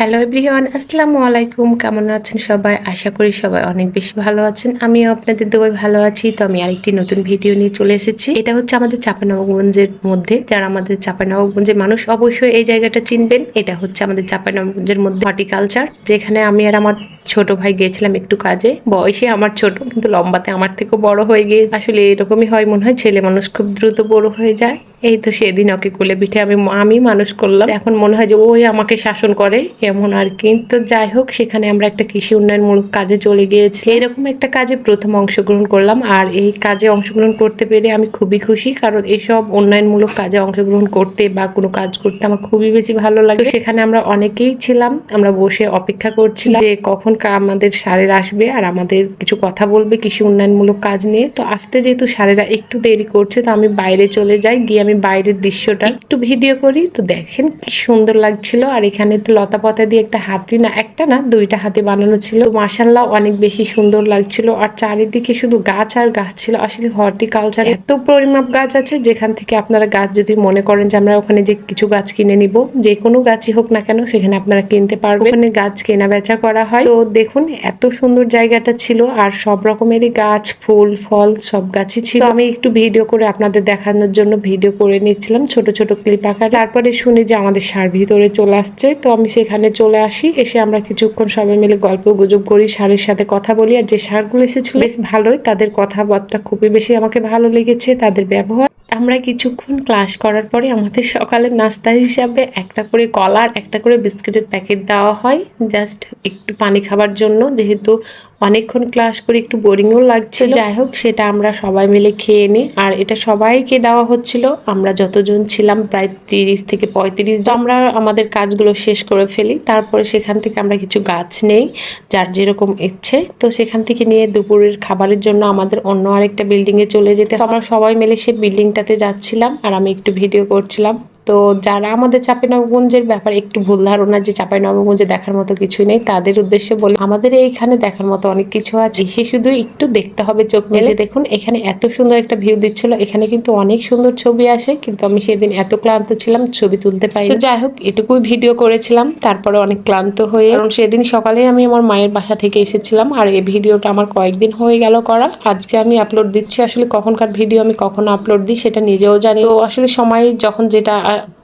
Hello everyone আসসালামু আলাইকুম। কেমন আছেন সবাই? আশা করি সবাই অনেক বেশি ভালো আছেন। আমিও আপনাদের দোয়ায় ভালো আছি। তো আমি আরেকটি নতুন ভিডিও নিয়ে চলে এসেছি। এটা হচ্ছে আমাদের চাপানবাবগঞ্জের মধ্যে। যারা আমাদের চাপানবাবগঞ্জের মানুষ অবশ্যই এই জায়গাটা চিনবেন। এটা হচ্ছে আমাদের চাপানবাবগঞ্জের মধ্যে হর্টিকালচার, যেখানে আমি আর আমার ছোট ভাই গিয়েছিলাম একটু কাজে। বয়সে আমার ছোট, কিন্তু লম্বাতে আমার থেকেও বড় হয়ে গিয়েছে। আসলে এরকমই হয় মনে হয়, ছেলে মানুষ খুব দ্রুত বড় হয়ে যায়। এই তো সেদিন ওকে কোলে পিঠে আমি আমি মানুষ করলাম। এখন মনে হয় যে ওই আমাকে শাসন করে এমন আর কি। তো যাই হোক সেখানে আমরা একটা কৃষি উন্নয়নমূলক কাজে চলে গিয়েছি। এরকম একটা কাজে প্রথম অংশগ্রহণ করলাম আর এই কাজে অংশগ্রহণ করতে পেরে আমি খুবই খুশি কারণ এসব উন্নয়নমূলক কাজে অংশগ্রহণ করতে বা কোনো কাজ করতে আমার খুবই বেশি ভালো লাগে। সেখানে আমরা অনেকেই ছিলাম আমরা বসে অপেক্ষা করছিলাম যে কখন কা- আমাদের সারের আসবে আর আমাদের কিছু কথা বলবে কৃষি উন্নয়নমূলক কাজ নিয়ে। তো আসতে যেহেতু সারেরা একটু দেরি করছে তো আমি বাইরে চলে যাই গিয়ে আমি বাইরের দৃশ্যটা একটু ভিডিও করি। তো দেখেন কি সুন্দর লাগছিল। আর এখানে তো লতা পাতা দিয়ে একটা হাতি না, একটা না, দুইটা হাতি বানানো ছিল। মাসাল্লাহ অনেক বেশি সুন্দর লাগছিল। আর চারিদিকে শুধু গাছ আর গাছ ছিল। আসলে হর্টিকালচার এত পরিমাপ গাছ আছে, যেখান থেকে আপনারা গাছ যদি মনে করেন যে আমরা ওখানে যে কিছু গাছ কিনে নিব, যে কোনো গাছই হোক না কেন, সেখানে আপনারা কিনতে পারবেন। ওখানে গাছ কেনা বেচা করা হয়। তো দেখুন এত সুন্দর জায়গাটা ছিল। আর সব রকমেরই গাছ, ফুল, ফল সব গাছই ছিল। আমি একটু ভিডিও করে আপনাদের দেখানোর জন্য ভিডিও করে নিচ্ছিলাম ছোট ছোট ক্লিপ আকার। তারপরে শুনি যে আমাদের সার ভিতরে চলে আসছে। তো আমি সেখানে চলে আসি, এসে আমরা কিছুক্ষণ সবাই মিলে গল্প গুজব করি, সারের সাথে কথা বলি। আর যে সারগুলো এসেছিল, বেশ ভালোই। তাদের কথাবার্তা খুবই বেশি আমাকে ভালো লেগেছে, তাদের ব্যবহার। আমরা কিছুক্ষণ ক্লাস করার পরে আমাদের সকালের নাস্তা হিসাবে একটা করে কলা আর একটা করে বিস্কিটের প্যাকেট দেওয়া হয়। জাস্ট একটু পানি খাবার জন্য, যেহেতু অনেকক্ষণ ক্লাস করে একটু বোরিংও লাগছে যাই হোক, সেটা আমরা সবাই মিলে খেয়ে নিই আর এটা সবাইকে দেওয়া হচ্ছিল। আমরা যতজন ছিলাম প্রায় তিরিশ থেকে পঁয়ত্রিশ আমরা আমাদের কাজগুলো শেষ করে ফেলি। তারপরে সেখান থেকে আমরা কিছু গাছ নেই, যার যেরকম ইচ্ছে। তো সেখান থেকে নিয়ে দুপুরের খাবারের জন্য আমাদের অন্য আরেকটা বিল্ডিংয়ে চলে যেতে। আমরা সবাই মিলে সে বিল্ডিংটাতে যাচ্ছিলাম। আর আমি একটু ভিডিও করছিলাম। তো যারা আমাদের চাঁপাইনবাবগঞ্জের ব্যাপারে একটু ভুল ধারণা যে চাঁপাইনবাবগঞ্জে দেখার মতো কিছুই নেই, তাদের উদ্দেশ্যে বলি, আমাদের এইখানে দেখার মতো অনেক কিছু আছে। সে শুধু একটু দেখতে হবে চোখ মেলে। দেখুন, এখানে এত সুন্দর একটা ভিউ দিচ্ছিল, এখানে কিন্তু অনেক সুন্দর ছবি আসে, কিন্তু আমি সেদিন এত ক্লান্ত ছিলাম, ছবি তুলতে পারি তো যাই হোক, এটুকুই ভিডিও করেছিলাম, তারপরে অনেক ক্লান্ত হয়ে, কারণ সেদিন সকালে আমি আমার মায়ের বাসা থেকে এসেছিলাম, আর এই ভিডিওটা আমার কয়েকদিন হয়ে গেল করা। আজকে আমি আপলোড দিচ্ছি, আসলে কখনকার ভিডিও আমি কখন আপলোড দিই, সেটা নিজেও জানি। তো আসলে সময় যখন যেটা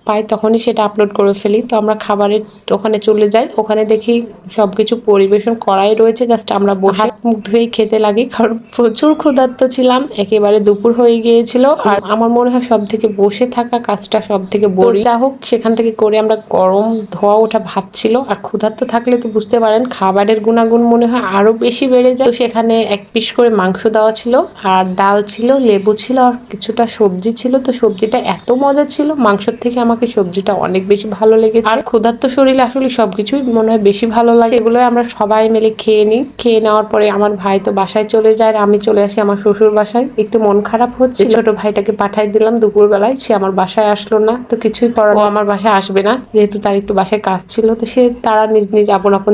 পাই তখনই সেটা আপলোড করে ফেলি। তো আমরা খাবারের ওখানে চলে যাই। ওখানে দেখি সব কিছু পরিবেশন করাই রয়েছে। জাস্ট আমরা বসে মুখ ধুয়েই খেতে লাগি। কারণ প্রচুর ক্ষুধার্ত ছিলাম। একেবারে দুপুর হয়ে গিয়েছিল। আর আমার মনে হয় সব থেকে বসে থাকা কাজটা সব থেকে বড় যা হোক সেখান থেকে করে আমরা গরম ধোয়া ওঠা ভাত ছিল। আর ক্ষুধার্ত থাকলে তো বুঝতে পারেন খাবারের গুণাগুণ মনে হয় আরও বেশি বেড়ে যায়। সেখানে এক পিস করে মাংস দেওয়া ছিল। আর ডাল ছিল লেবু ছিল আর কিছুটা সবজি ছিল। তো সবজিটা এত মজা ছিল মাংসর থেকে আমাকে সবজিটা অনেক বেশি ভালো লেগেছে। আর ক্ষুধার্ত শরীরে আসলে সবকিছুই মনে হয় বেশি ভালো লাগে। এগুলো আমরা সবাই মিলে খেয়ে নিই। খেয়ে নেওয়ার পরে আমার ভাই তো বাসায় চলে যায় আর আমি চলে আসি আমার শ্বশুর বাসায়। একটু মন খারাপ হচ্ছে ছোট ভাইটাকে পাঠাই দিলাম দুপুর বেলায় সে আমার বাসায় আসলো না। তো কিছুই করার আমার বাসায় আসবে না। যেহেতু তার একটু বাসায় কাজ ছিল তো সে তারা নিজ নিজ আপন আপন